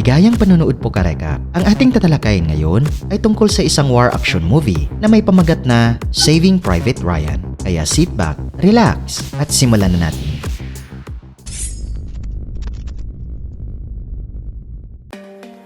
Maligayang panunood po kareka. Ang ating tatalakayin ngayon ay tungkol sa isang war action movie na may pamagat na Saving Private Ryan. Kaya sit back, relax, at simulan na natin.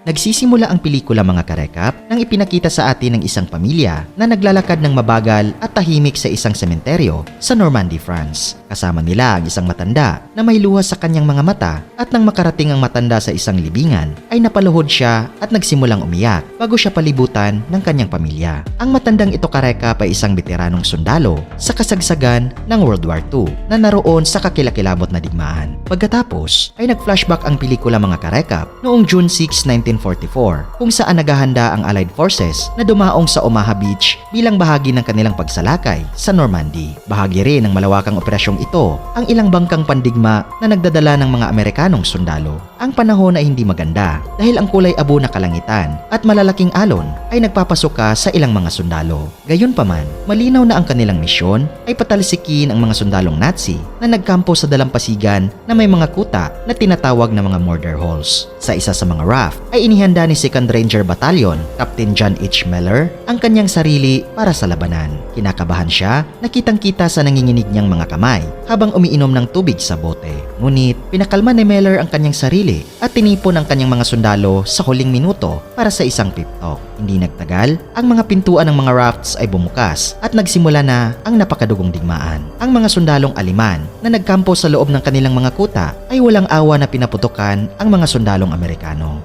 Nagsisimula ang pelikula mga karekap nang ipinakita sa atin ng isang pamilya na naglalakad ng mabagal at tahimik sa isang sementeryo sa Normandy, France. Kasama nila ang isang matanda na may luha sa kanyang mga mata at nang makarating ang matanda sa isang libingan ay napaluhod siya at nagsimulang umiyak bago siya palibutan ng kanyang pamilya. Ang matandang ito karekap ay isang veteranong sundalo sa kasagsagan ng World War II na naroon sa kakilakilabot na digmaan. Pagkatapos ay nag-flashback ang pelikula mga karekap noong June 6, 1944 kung saan naghahanda ang Allied Forces na dumaong sa Omaha Beach bilang bahagi ng kanilang pagsalakay sa Normandy. Bahagi rin ng malawakang operasyong ito ang ilang bangkang pandigma na nagdadala ng mga Amerikanong sundalo. Ang panahon ay hindi maganda dahil ang kulay abo na kalangitan at malalaking alon ay nagpapasuka sa ilang mga sundalo. Gayunpaman, malinaw na ang kanilang misyon ay patalsikin ang mga sundalong Nazi na nagkampo sa dalampasigan na may mga kuta na tinatawag na mga murder holes. Sa isa sa mga raft ay inihanda ni 2nd Ranger Battalion, Captain John H. Miller, ang kanyang sarili para sa labanan. Kinakabahan siya, nakitang-kita sa nanginginig niyang mga kamay habang umiinom ng tubig sa bote. Ngunit, pinakalma ni Miller ang kanyang sarili at tinipon ang kanyang mga sundalo sa huling minuto para sa isang pip talk. Hindi nagtagal, ang mga pintuan ng mga rafts ay bumukas at nagsimula na ang napakadugong digmaan. Ang mga sundalong Aliman na nagkampo sa loob ng kanilang mga kuta ay walang awa na pinaputukan ang mga sundalong Amerikano.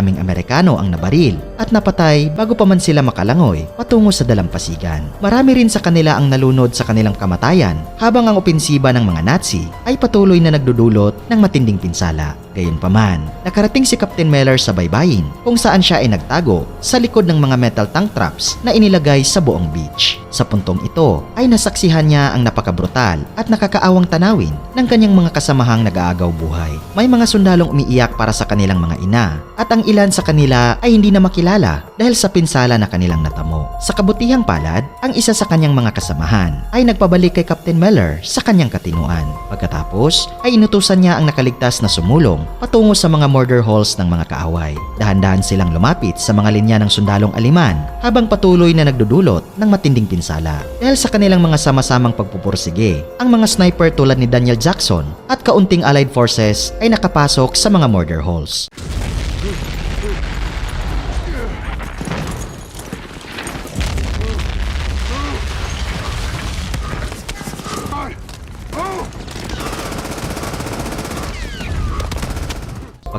Napakaraming Amerikano ang nabaril at napatay bago pa man sila makalangoy patungo sa dalampasigan. Marami rin sa kanila ang nalunod sa kanilang kamatayan habang ang opensiba ng mga Nazi ay patuloy na nagdudulot ng matinding pinsala. Gayunpaman, nakarating si Captain Meller sa baybayin kung saan siya ay nagtago sa likod ng mga metal tank traps na inilagay sa buong beach. Sa puntong ito ay nasaksihan niya ang napakabrutal at nakakaawang tanawin ng kanyang mga kasamahang nag-aagaw buhay. May mga sundalong umiiyak para sa kanilang mga ina at ang ilan sa kanila ay hindi na makilala dahil sa pinsala na kanilang natamo. Sa kabutihang palad, ang isa sa kanyang mga kasamahan ay nagpabalik kay Captain Meller sa kanyang katinuan. Pagkatapos ay inutusan niya ang nakaligtas na sumulong patungo sa mga murder holes ng mga kaaway. Dahan-dahan silang lumapit sa mga linya ng sundalong aliman habang patuloy na nagdudulot ng matinding pinsala. Dahil sa kanilang mga sama-samang pagpupursige, ang mga sniper tulad ni Daniel Jackson at kaunting allied forces ay nakapasok sa mga murder holes.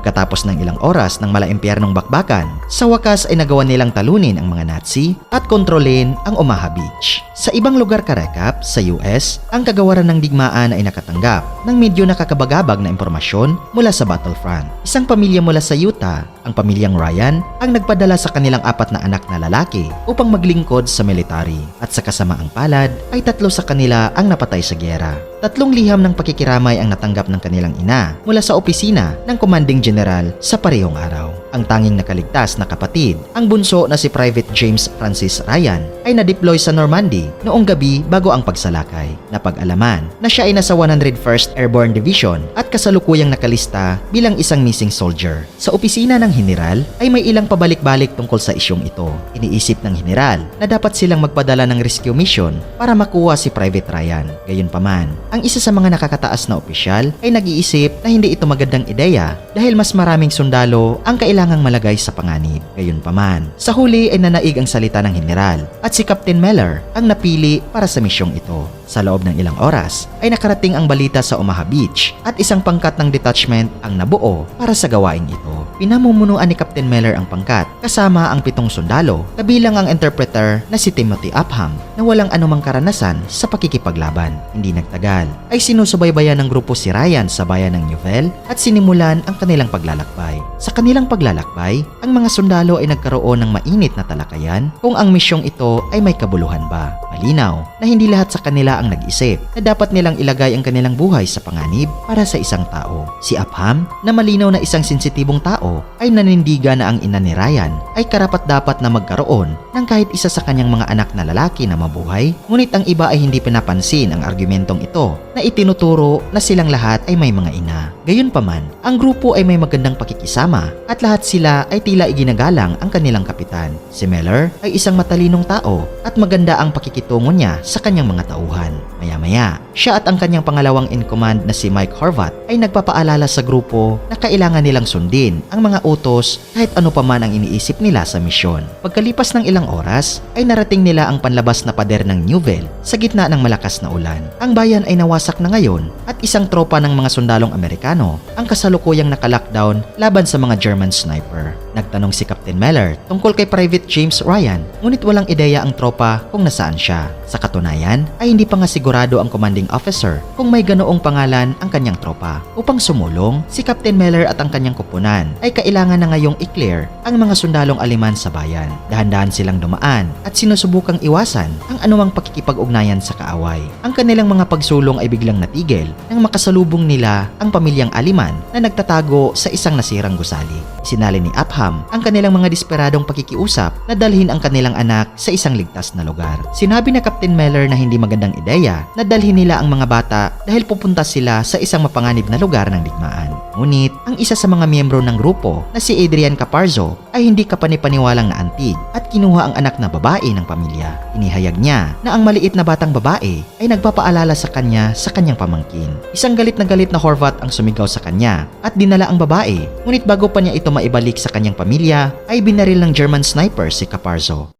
Pagkatapos ng ilang oras ng malaimpyernong bakbakan, sa wakas ay nagawa nilang talunin ang mga Nazi at kontrolin ang Omaha Beach. Sa ibang lugar karekap, sa US, ang kagawaran ng digmaan ay nakatanggap ng medyo nakakabagabag na impormasyon mula sa battlefront. Isang pamilya mula sa Utah, ang pamilyang Ryan, ang nagpadala sa kanilang apat na anak na lalaki upang maglingkod sa military. At sa kasamaang palad, ay tatlo sa kanila ang napatay sa gyera. Tatlong liham ng pakikiramay ang natanggap ng kanilang ina mula sa opisina ng commanding general sa parehong araw. Ang tanging nakaligtas na kapatid, ang bunso na si Private James Francis Ryan, ay na-deploy sa Normandy noong gabi bago ang pagsalakay. Napag-alaman na siya ay nasa 101st Airborne Division at kasalukuyang nakalista bilang isang missing soldier. Sa opisina ng general ay may ilang pabalik-balik tungkol sa isyong ito. Iniisip ng general na dapat silang magpadala ng rescue mission para makuha si Private Ryan. Gayunpaman, ang isa sa mga nakakataas na opisyal ay nag-iisip na hindi ito magandang ideya dahil mas maraming sundalo ang kailangang malagay sa panganib. Gayunpaman, sa huli ay nanaig ang salita ng general at si Captain Meller ang napili para sa misyong ito. Sa loob ng ilang oras ay nakarating ang balita sa Omaha Beach at isang pangkat ng detachment ang nabuo para sa gawaing ito. Pinamumunuan ni Captain Meller ang pangkat kasama ang pitong sundalo kabilang ang interpreter na si Timothy Upham na walang anumang karanasan sa pakikipaglaban. Hindi nagtagal ay sinusubaybayan ng grupo si Ryan sa bayan ng Newville at sinimulan ang kanilang paglalakbay. Sa kanilang paglalakbay, ang mga sundalo ay nagkaroon ng mainit na talakayan kung ang misyong ito ay may kabuluhan ba. Malinaw na hindi lahat sa kanila ang nag-isip na dapat nilang ilagay ang kanilang buhay sa panganib para sa isang tao. Si Upham na malinaw na isang sensitibong tao ay nanindigan na ang ina ni Ryan ay karapat dapat na magkaroon ng kahit isa sa kanyang mga anak na lalaki na mabuhay, ngunit ang iba ay hindi pinapansin ang argumentong ito na itinuturo na silang lahat ay may mga ina. Gayunpaman, ang grupo ay may magandang pakikisama at lahat sila ay tila iginagalang ang kanilang kapitan. Si Meller ay isang matalinong tao at maganda ang pakikitungo niya sa kanyang mga tauhan. Maya-maya, siya at ang kanyang pangalawang in command na si Mike Horvat ay nagpapaalala sa grupo na kailangan nilang sundin ang mga utos kahit ano pa man ang iniisip nila sa misyon. Pagkalipas ng ilang oras, ay narating nila ang panlabas na pader ng Newville sa gitna ng malakas na ulan. Ang bayan ay nawasak na ngayon at isang tropa ng mga sundalong Amerikano ang kasalukuyang naka-lockdown laban sa mga German sniper. Nagtanong si Captain Meller tungkol kay Private James Ryan ngunit walang ideya ang tropa kung nasaan siya. Sa katunayan ay hindi pa nga sigurado ang commanding officer kung may ganoong pangalan ang kanyang tropa. Upang sumulong, si Captain Meller at ang kanyang kupunan ay kailangan na ngayong i-clear ang mga sundalong aliman sa bayan. Dahan-dahan silang dumaan at sinusubukang iwasan ang anumang pakikipag-ugnayan sa kaaway. Ang kanilang mga pagsulong ay biglang natigil nang makasalubong nila ang pamilyang aliman na nagtatago sa isang nasirang gusali. Sinali ni Upham ang kanilang mga desperadong pakikiusap na dalhin ang kanilang anak sa isang ligtas na lugar. Sinabi na Captain Meller na hindi magandang ideya na dalhin nila ang mga bata dahil pupunta sila sa isang mapanganib na lugar ng digmaan. Ngunit, ang isa sa mga miyembro ng grupo na si Adrian Caparzo ay hindi kapanipaniwalang naantig at kinuha ang anak na babae ng pamilya. Inihayag niya na ang maliit na batang babae ay nagpapaalala sa kanya sa kanyang pamangkin. Isang galit na galit na Horvat ang sumigaw sa kanya at dinala ang babae. Ngunit bago pa niya ito maibalik sa kanyang pamilya, ay binaril ng German sniper si Caparzo.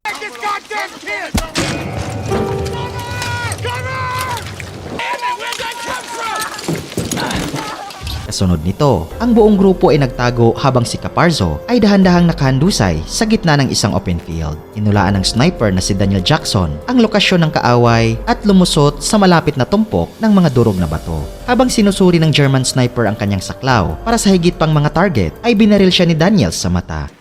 Kasunod nito, ang buong grupo ay nagtago habang si Caparzo ay dahan-dahang nakahandusay sa gitna ng isang open field. Inulaan ng sniper na si Daniel Jackson ang lokasyon ng kaaway at lumusot sa malapit na tumpok ng mga durog na bato. Habang sinusuri ng German sniper ang kanyang saklaw para sa higit pang mga target, ay binaril siya ni Daniel sa mata.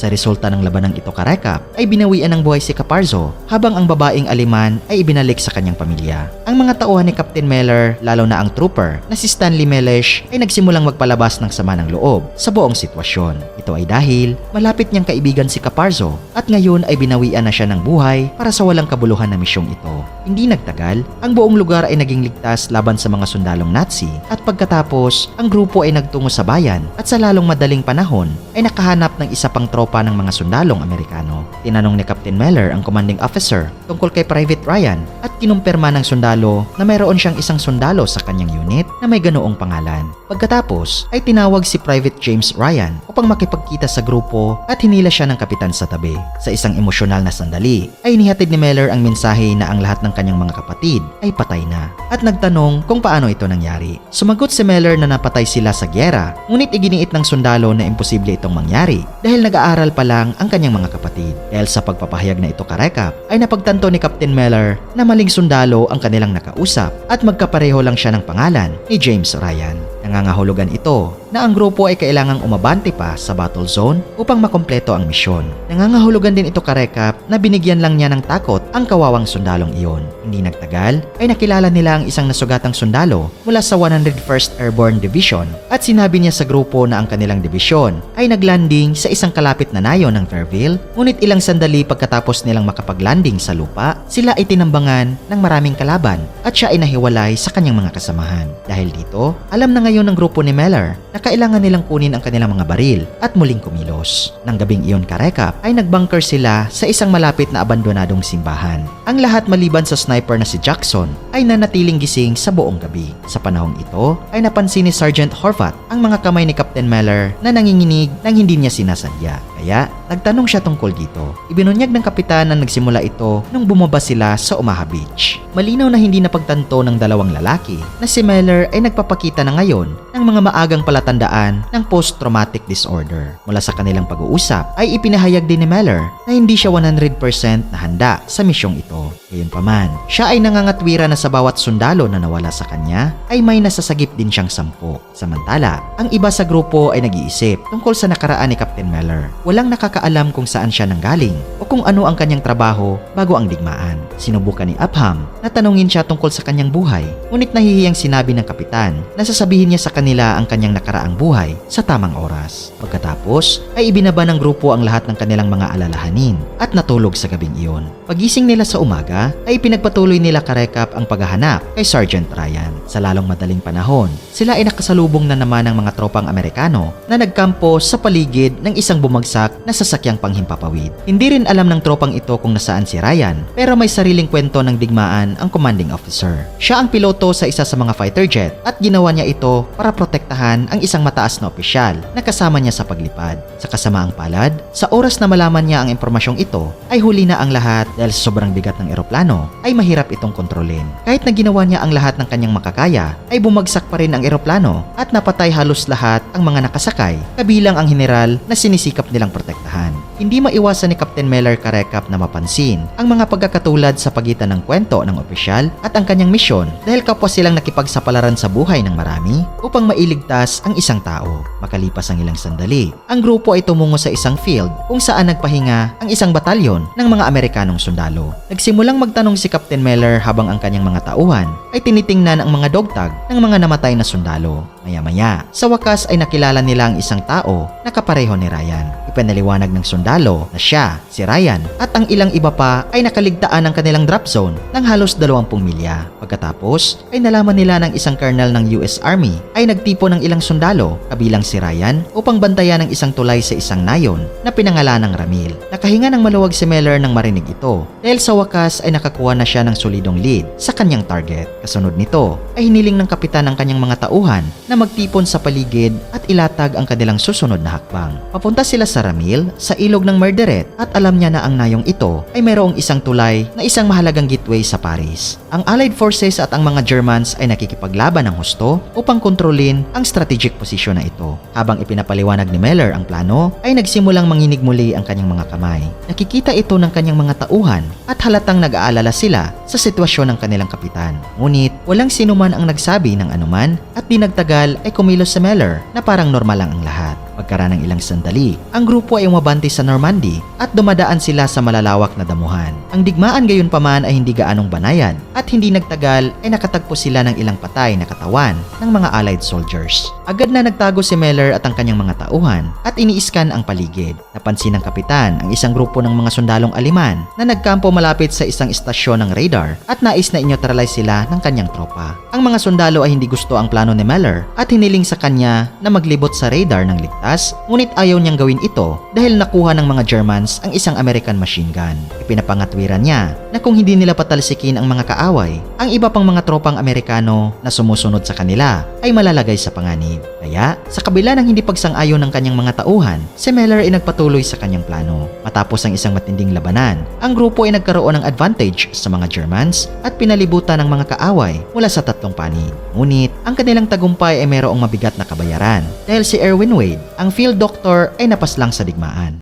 Sa resulta ng labanang ito karekap, ay binawian ng buhay si Caparzo habang ang babaeng aliman ay ibinalik sa kanyang pamilya. Ang mga tauhan ni Captain Meller, lalo na ang trooper na si Stanley Melesh ay nagsimulang magpalabas ng sama ng loob sa buong sitwasyon. Ito ay dahil malapit niyang kaibigan si Caparzo at ngayon ay binawian na siya ng buhay para sa walang kabuluhan na misyong ito. Hindi nagtagal, ang buong lugar ay naging ligtas laban sa mga sundalong Nazi at pagkatapos, ang grupo ay nagtungo sa bayan at sa lalong madaling panahon ay nakahanap ng isa pang tropa ng mga sundalong Amerikano. Tinanong ni Captain Meller ang commanding officer tungkol kay Private Ryan at kinumpirma ng sundalo na mayroon siyang isang sundalo sa kanyang unit na may ganoong pangalan. Pagkatapos ay tinawag si Private James Ryan upang makipagkita sa grupo at hinila siya ng kapitan sa tabi. Sa isang emosyonal na sandali ay inihatid ni Meller ang mensahe na ang lahat ng kanyang mga kapatid ay patay na at nagtanong kung paano ito nangyari. Sumagot si Meller na napatay sila sa gyera ngunit iginiit ng sundalo na imposible itong mangyari dahil nag-aaral pa lang ang kanyang mga kapatid. Dahil sa pagpapahayag na ito karekap ay napagtanto ni Captain Meller na maling sundalo ang kanilang nakausap at magkapareho lang siya ng pangalan ni James Ryan. Nangangahulugan ito na ang grupo ay kailangang umabante pa sa battle zone upang makompleto ang misyon. Nangangahulugan din ito karekap na binigyan lang niya ng takot ang kawawang sundalong iyon. Hindi nagtagal ay nakilala nila ang isang nasugatang sundalo mula sa 101st Airborne Division at sinabi niya sa grupo na ang kanilang dibisyon ay naglanding sa isang kalapit na nayon ng Fairville ngunit ilang sandali pagkatapos nilang makapaglanding sa lupa, sila ay tinambangan ng maraming kalaban at siya ay nahiwalay sa kanyang mga kasamahan. Dahil dito, alam na ngayon ng grupo ni Meller na kailangan nilang kunin ang kanilang mga baril at muling kumilos. Nang gabing iyon karekap ay nagbunker sila sa isang malapit na abandonadong simbahan. Ang lahat maliban sa sniper na si Jackson ay nanatiling gising sa buong gabi. Sa panahong ito ay napansin ni Sergeant Horvat ang mga kamay ni Captain Meller na nanginginig nang hindi niya sinasadya. Kaya nagtanong siya tungkol dito. Ibinunyag ng kapitan na nagsimula ito nung bumaba sila sa Omaha Beach. Malinaw na hindi napagtanto ng dalawang lalaki na si Meller ay nagpapakita na ngayon ng mga maagang palatandaan ng post-traumatic disorder. Mula sa kanilang pag-uusap ay ipinahayag din ni Meller na hindi siya 100% na handa sa misyong ito. Gayunpaman, siya ay nangangatwira na sa bawat sundalo na nawala sa kanya ay may nasasagip din siyang sampu. Samantala, ang iba sa grupo ay nag-iisip tungkol sa nakaraan ni Captain Meller. Walang nakakaalam kung saan siya nanggaling o kung ano ang kanyang trabaho bago ang digmaan. Sinubukan ni Upham na tanungin siya tungkol sa kanyang buhay, ngunit nahihiyang sinabi ng kapitan na sasabihin niya sa kanila ang kanyang nakaraang buhay sa tamang oras. Pagkatapos ay ibinaba ng grupo ang lahat ng kanilang mga alalahanin at natulog sa gabing iyon. Pagising nila sa umaga ay pinagpatuloy nila karekap ang paghahanap kay Sergeant Ryan. Sa lalong madaling panahon, sila ay nakasalubong na naman ng mga tropang Amerikano na nagkampo sa paligid ng isang bumagsak na sasakyang panghimpapawid. Hindi rin alam ng tropang ito kung nasaan si Ryan pero may sariling kwento ng digmaan ang commanding officer. Siya ang piloto sa isa sa mga fighter jet at ginawa niya ito para protektahan ang isang mataas na opisyal na kasama niya sa paglipad. Sa kasamaang palad, sa oras na malaman niya ang impormasyong ito ay huli na ang lahat dahil sa sobrang bigat ng eroplano ay mahirap itong kontrolin. Kahit na ginawa niya ang lahat ng kanyang makakaya ay bumagsak pa rin ang eroplano at napatay halos lahat ang mga nakasakay kabilang ang general na sinisikap nilang protektahan. Hindi maiwasan ni Captain Meller Karekap na mapansin ang mga pagkakatulad sa pagitan ng kwento ng opisyal at ang kanyang misyon dahil kapwa silang nakipagsapalaran sa buhay ng marami upang mailigtas ang isang tao. Makalipas ang ilang sandali, ang grupo ay tumungo sa isang field kung saan nagpahinga ang isang batalyon ng mga Amerikanong sundalo. Nagsimulang magtanong si Captain Meller habang ang kanyang mga tauhan ay tinitingnan ang mga dogtag ng mga namatay na sundalo. Maya-maya, sa wakas ay nakilala nila ang isang tao na kapareho ni Ryan. Ipinaliwanag ng sundalo na siya, si Ryan, at ang ilang iba pa ay nakaligtaan ng kanilang drop zone ng halos 20 milya. Pagkatapos ay nalaman nila ng isang colonel ng US Army ay nagtipo ng ilang sundalo kabilang si Ryan upang bantayan ang isang tulay sa isang nayon na pinangalan ng Ramil. Nakahinga ng maluwag si Meller nang marinig ito dahil sa wakas ay nakakuha na siya ng solidong lead sa kanyang target. Kasunod nito ay hiniling ng kapitan ng kanyang mga tauhan na magtipon sa paligid at ilatag ang kanilang susunod na hakbang. Papunta sila sa Ramil, sa ilog ng Murderet at alam niya na ang nayong ito ay mayroong isang tulay na isang mahalagang gateway sa Paris. Ang Allied Forces at ang mga Germans ay nakikipaglaban ng husto upang kontrolin ang strategic posisyon na ito. Habang ipinapaliwanag ni Meller ang plano, ay nagsimulang manginig muli ang kanyang mga kamay. Nakikita ito ng kanyang mga tauhan at halatang nag-aalala sila sa sitwasyon ng kanilang kapitan. Ngunit walang sino man ang nagsabi ng anuman at di nagtagal ay kumilos si Meller na parang normal lang ang lahat. Pagkaraan ng ilang sandali, ang grupo ay umabante sa Normandy at dumadaan sila sa malalawak na damuhan. Ang digmaan gayon paman ay hindi gaanong banayan at hindi nagtagal ay nakatagpo sila ng ilang patay na katawan ng mga Allied soldiers. Agad na nagtago si Meller at ang kanyang mga tauhan at iniiskan ang paligid. Napansin ng kapitan ang isang grupo ng mga sundalong Aliman na nagkampo malapit sa isang istasyon ng radar at nais na ineutralize sila ng kanyang tropa. Ang mga sundalo ay hindi gusto ang plano ni Meller at hiniling sa kanya na maglibot sa radar ng ligtas ngunit ayaw niyang gawin ito dahil nakuha ng mga Germans ang isang American machine gun. Ipinapangatwiran niya na kung hindi nila patalsikin ang mga kaaway, ang iba pang mga tropang Amerikano na sumusunod sa kanila ay malalagay sa panganib. Kaya, sa kabila ng hindi pagsang-ayon ng kanyang mga tauhan, si Meller ay nagpatuloy sa kanyang plano. Matapos ang isang matinding labanan, ang grupo ay nagkaroon ng advantage sa mga Germans at pinalibutan ng mga kaaway mula sa tatlong panig. Ngunit, ang kanilang tagumpay ay mayroong mabigat na kabayaran dahil si Erwin Wade, ang field doctor ay napaslang sa digmaan.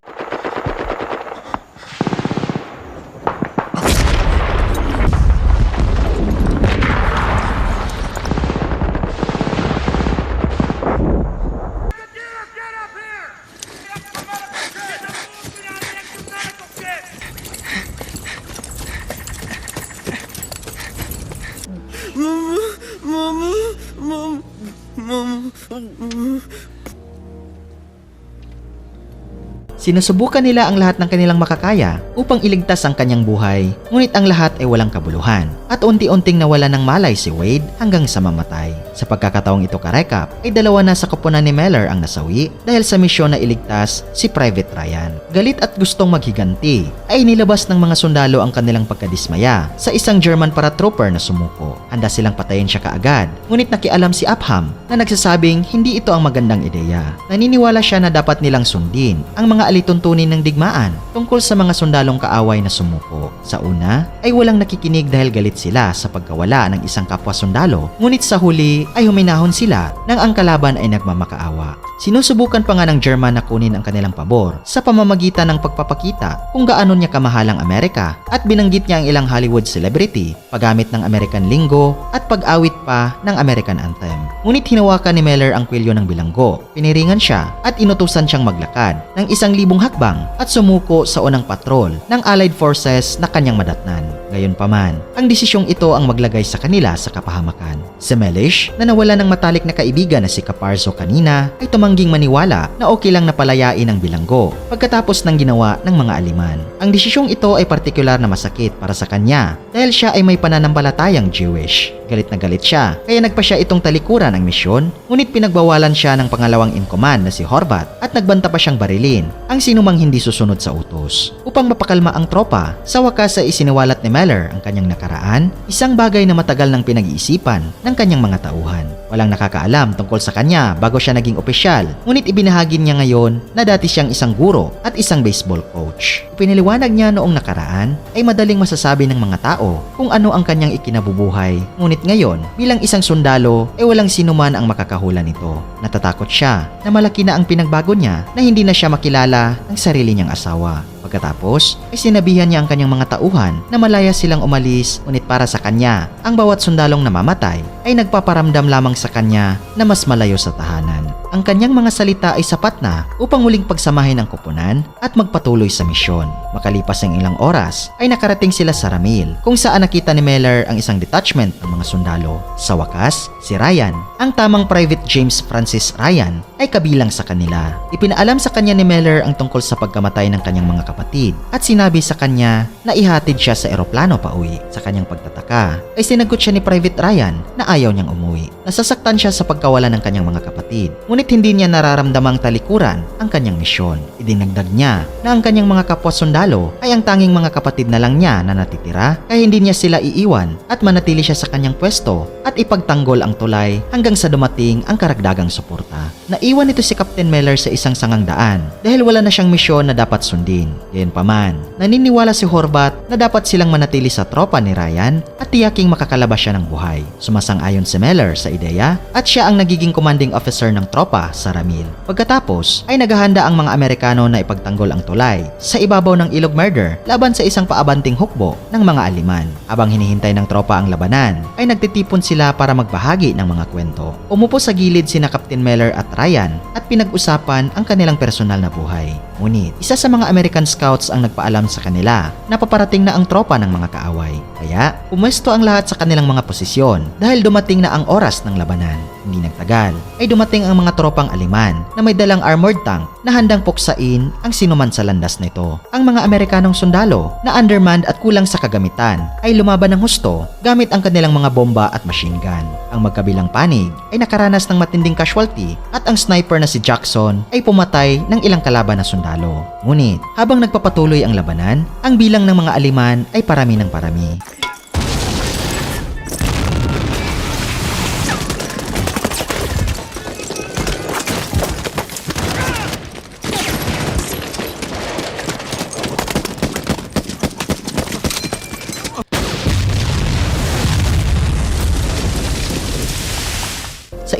Sinusubukan nila ang lahat ng kanilang makakaya upang iligtas ang kanyang buhay, ngunit ang lahat ay walang kabuluhan at unti-unting nawala ng malay si Wade hanggang sa mamatay. Sa pagkakataong ito karekap, ay dalawa na sa koponan ni Meller ang nasawi dahil sa misyon na iligtas si Private Ryan. Galit at gustong maghiganti, ay nilabas ng mga sundalo ang kanilang pagkadismaya sa isang German paratrooper na sumuko. Handa silang patayin siya kaagad, ngunit nakialam si Upham na nagsasabing hindi ito ang magandang ideya. Naniniwala siya na dapat nilang sundin ang mga alituntunin ng digmaan tungkol sa mga sundalong kaaway na sumuko. Sa una, ay walang nakikinig dahil galit sila sa pagkawala ng isang kapwa sundalo, ngunit sa huli ay huminahon sila nang ang kalaban ay nagmamakaawa. Sinusubukan pa nga ng German na kunin ang kanilang pabor sa pamamagitan ng pagpapakita kung gaano niya kamahal ang Amerika at binanggit niya ang ilang Hollywood celebrity paggamit ng American lingo at pag-awit pa ng American anthem. Ngunit hinawakan ni Meller ang kwelyo ng bilanggo, piniringan siya at inutusan siyang maglakad ng isang hakbang at sumuko sa unang patrol ng Allied Forces na kanyang madatnan. Gayon pa man, ang desisyong ito ang maglagay sa kanila sa kapahamakan. Si Melish, na nawala ng matalik na kaibigan na si Caparzo kanina, ay tumangging maniwala na okay lang na palayain ang bilanggo pagkatapos ng ginawa ng mga aliman. Ang desisyong ito ay partikular na masakit para sa kanya dahil siya ay may pananampalatayang Jewish. Galit na galit siya, kaya nagpa siya itong talikuran ang misyon, ngunit pinagbawalan siya ng pangalawang in command na si Horvat at nagbanta pa siyang barilin ang sinumang hindi susunod sa utos. Upang mapakalma ang tropa, sa wakas ay isiniwalat ni Meller ang kanyang nakaraan, isang bagay na matagal nang pinag-iisipan ng kanyang mga tauhan. Walang nakakaalam tungkol sa kanya bago siya naging opisyal, ngunit ibinahagi niya ngayon na dati siyang isang guro at isang baseball coach. Piniliwanag niya noong nakaraan ay madaling masasabi ng mga tao kung ano ang kanyang ikinabubuhay, ngunit ngayon bilang isang sundalo ay walang sino man ang makakahula nito. Natatakot siya na malaki na ang pinagbago niya na hindi na siya makilala ng sarili niyang asawa. Pagkatapos, ay sinabihan niya ang kanyang mga tauhan na malaya silang umalis ngunit para sa kanya, ang bawat sundalong namamatay ay nagpaparamdam lamang sa kanya na mas malayo sa tahanan. Ang kanyang mga salita ay sapat na upang muling pagsamahin ang kupunan at magpatuloy sa misyon. Makalipas ang ilang oras, ay nakarating sila sa Ramil kung saan nakita ni Meller ang isang detachment ng mga sundalo. Sa wakas, si Ryan, ang tamang Private James Francis Ryan, ay kabilang sa kanila. Ipinaalam sa kanya ni Meller ang tungkol sa pagkamatay ng kanyang mga kapatid at sinabi sa kanya na ihatid siya sa eroplano pa uwi. Sa kanyang pagtataka, ay sinagot siya ni Private Ryan na ayaw niyang umuwi. Nasasaktan siya sa pagkawala ng kanyang mga kapatid. Ngunit hindi niya nararamdamang talikuran ang kanyang misyon. Idinagdag niya na ang kanyang mga kapwa sundalo ay ang tanging mga kapatid na lang niya na natitira kaya hindi niya sila iiwan at manatili siya sa kanyang pwesto at ipagtanggol ang tulay hanggang sa dumating ang karagdagang suporta. Naiwan ito si Captain Meller sa isang sangang daan dahil wala na siyang misyon na dapat sundin. Gayunpaman, naniniwala si Horvat na dapat silang manatili sa tropa ni Ryan at tiyaking makakalabas siya ng buhay. Sumasang-ayon si Meller sa ideya at siya ang nagiging commanding officer ng tropa sa Ramil. Pagkatapos ay naghahanda ang mga Amerikano na ipagtanggol ang tulay sa ibabaw ng ilog murder laban sa isang paabanting hukbo ng mga aliman. Habang hinihintay ng tropa ang labanan, ay nagtitipon sila para magbahagi ng mga kwento. Umupo sa gilid sina Captain Meller at Ryan at pinag-usapan ang kanilang personal na buhay. Ngunit, isa sa mga American Scouts ang nagpaalam sa kanila na paparating na ang tropa ng mga kaaway. Kaya, pumwesto ang lahat sa kanilang mga posisyon dahil dumating na ang oras ng labanan. Hindi nagtagal, ay dumating ang mga tropang aliman na may dalang armored tank na handang puksain ang sinuman sa landas nito. Ang mga Amerikanong sundalo na undermanned at kulang sa kagamitan ay lumaban ng husto gamit ang kanilang mga bomba at machine gun. Ang magkabilang panig ay nakaranas ng matinding casualty at ang sniper na si Jackson ay pumatay ng ilang kalaban na sundalo. Ngunit, habang nagpapatuloy ang labanan, ang bilang ng mga aliman ay parami ng parami.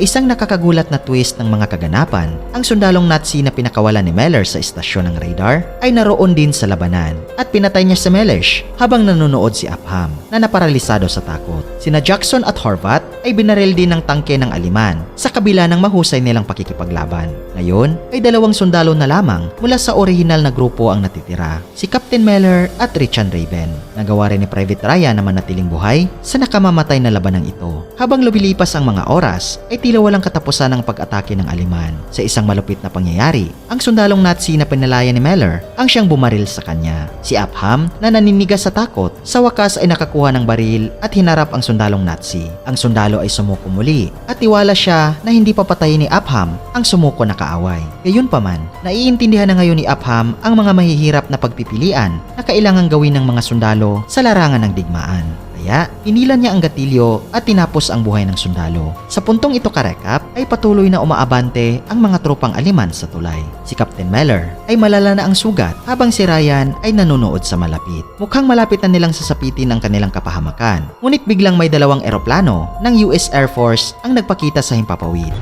Isang nakakagulat na twist ng mga kaganapan, ang sundalong Nazi na pinakawalan ni Meller sa istasyon ng radar ay naroon din sa labanan at pinatay niya si Melish habang nanonood si Upham na naparalisado sa takot. Sina Jackson at Horvat ay binaril din ng tangke ng Aliman sa kabila ng mahusay nilang pakikipaglaban. Ngayon ay dalawang sundalo na lamang mula sa orihinal na grupo ang natitira, si Captain Meller at Richard Raven. Nagawa rin ni Private Ryan na manatiling buhay sa nakamamatay na labanang ito. Habang lumilipas ang mga oras, ay tila walang katapusan ang pag-atake ng Aliman. Sa isang malupit na pangyayari, ang sundalong Nazi na pinalaya ni Meller ang siyang bumaril sa kanya. Si Upham na naninigas sa takot, sa wakas ay nakakuha ng baril at hinarap ang sundalong Nazi. Ang sundalo ay sumuko muli at tiwala siya na hindi papatayin ni Upham ang sumuko na kaaway. Gayunpaman, naiintindihan na ngayon ni Upham ang mga mahihirap na pagpipilian na kailangang gawin ng mga sundalo sa larangan ng digmaan. Kaya, inilan niya ang gatilyo at tinapos ang buhay ng sundalo. Sa puntong ito karekap, ay patuloy na umaabante ang mga tropang aliman sa tulay. Si Captain Meller ay malala na ang sugat habang si Ryan ay nanonood sa malapit. Mukhang malapit na nilang sasapitin ang kanilang kapahamakan. Ngunit biglang may dalawang eroplano ng US Air Force ang nagpakita sa himpapawid.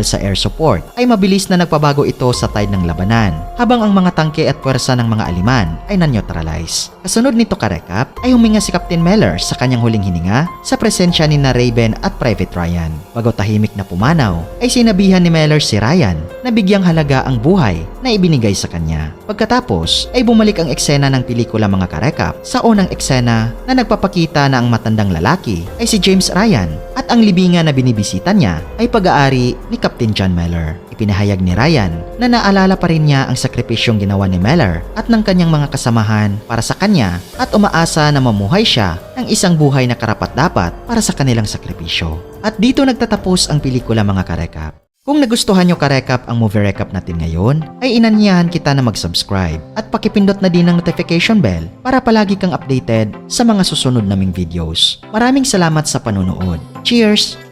Dahil sa air support ay mabilis na nagpabago ito sa tide ng labanan habang ang mga tangke at puwersa ng mga aliman ay na-neutralize. Kasunod nito karekap ay huminga si Captain Meller sa kanyang huling hininga sa presensya ni na Raven at Private Ryan. Bago tahimik na pumanaw ay sinabihan ni Meller si Ryan na bigyang halaga ang buhay na ibinigay sa kanya. Pagkatapos ay bumalik ang eksena ng pelikula mga karekap sa unang eksena na nagpapakita na ang matandang lalaki ay si James Ryan at ang libingan na binibisita niya ay pag-aari ni Captain John Meller. Ipinahayag ni Ryan na naalala pa rin niya ang sakripisyong ginawa ni Meller at ng kanyang mga kasamahan para sa kanya at umaasa na mamuhay siya ng isang buhay na karapat-dapat para sa kanilang sakripisyo. At dito nagtatapos ang pelikula mga karekap. Kung nagustuhan nyo karekap ang movie recap natin ngayon, ay inanyahan kita na mag-subscribe at pakipindot na din ang notification bell para palagi kang updated sa mga susunod naming videos. Maraming salamat sa panunood. Cheers!